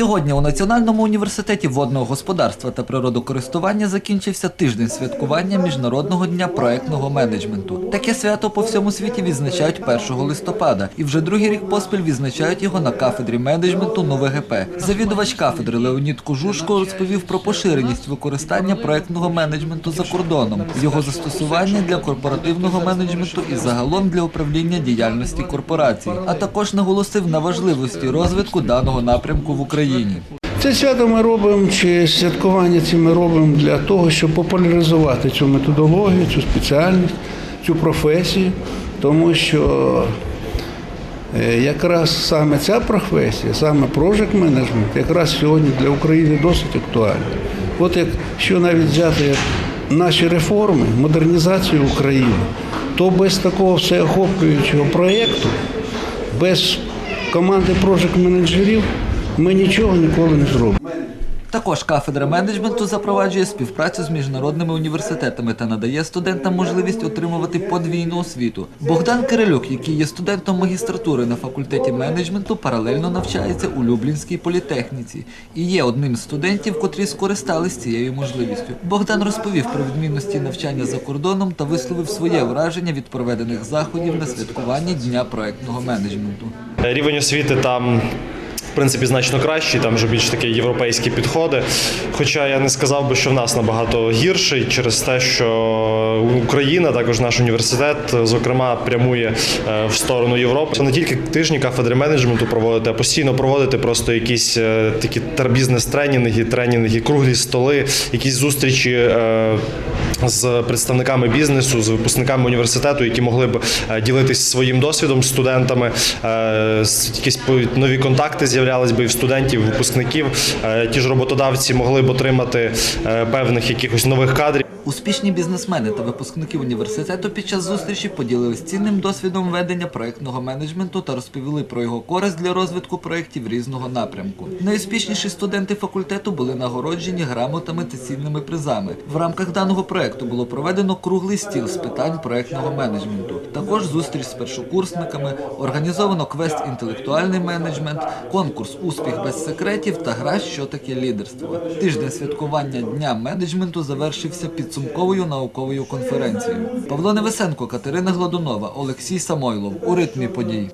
Сьогодні у Національному університеті водного господарства та природокористування закінчився тиждень святкування Міжнародного дня проектного менеджменту. Таке свято по всьому світі відзначають 1 листопада, і вже другий рік поспіль відзначають його на кафедрі менеджменту НУВГП. Завідувач кафедри Леонід Кожушко розповів про поширеність використання проектного менеджменту за кордоном, його застосування для корпоративного менеджменту і загалом для управління діяльності корпорацій, а також наголосив на важливості розвитку даного напрямку в Україні. Це свято ми робимо, чи святкування ці ми робимо для того, щоб популяризувати цю методологію, цю спеціальність, цю професію, тому що е, якраз саме ця професія, саме project менеджмент, якраз сьогодні для України досить актуальна. От якщо навіть взяти наші реформи, модернізацію України, то без такого всеохоплюючого проєкту, без команди project менеджерів ми нічого ніколи не зробимо. Також кафедра менеджменту запроваджує співпрацю з міжнародними університетами та надає студентам можливість отримувати подвійну освіту. Богдан Кирилюк, який є студентом магістратури на факультеті менеджменту, паралельно навчається у Люблінській політехніці і є одним з студентів, котрі скористались цією можливістю. Богдан розповів про відмінності навчання за кордоном та висловив своє враження від проведених заходів на святкуванні дня проектного менеджменту. Рівень освіти там. В принципі, значно кращий, там вже більш такі європейські підходи. Хоча я не сказав би, що в нас набагато гірший через те, що Україна, також наш університет, зокрема, прямує е, в сторону Європи. Це не тільки тижні кафедри менеджменту проводити, а постійно проводити просто якісь е, такі тер- бізнес-тренінги, тренінги, круглі столи, якісь зустрічі. е, з представниками бізнесу, з випускниками університету, які могли б ділитися своїм досвідом студентами, якісь нові контакти з'являлись би і в студентів, випускників. Е, Ті ж роботодавці могли б отримати е, певних якихось нових кадрів. Успішні бізнесмени та випускники університету під час зустрічі поділились цінним досвідом ведення проектного менеджменту та розповіли про його користь для розвитку проєктів різного напрямку. Найуспішніші студенти факультету були нагороджені грамотами та цінними призами. В рамках даного проекту було проведено круглий стіл з питань проектного менеджменту. Також зустріч з першокурсниками, організовано квест інтелектуальний менеджмент, конкурс Успіх без секретів та гра Що таке лідерство. Тиждень святкування дня менеджменту завершився підсумковою науковою конференцією. Павло Невесенко, Катерина Гладунова, Олексій Самойлов у ритмі подій.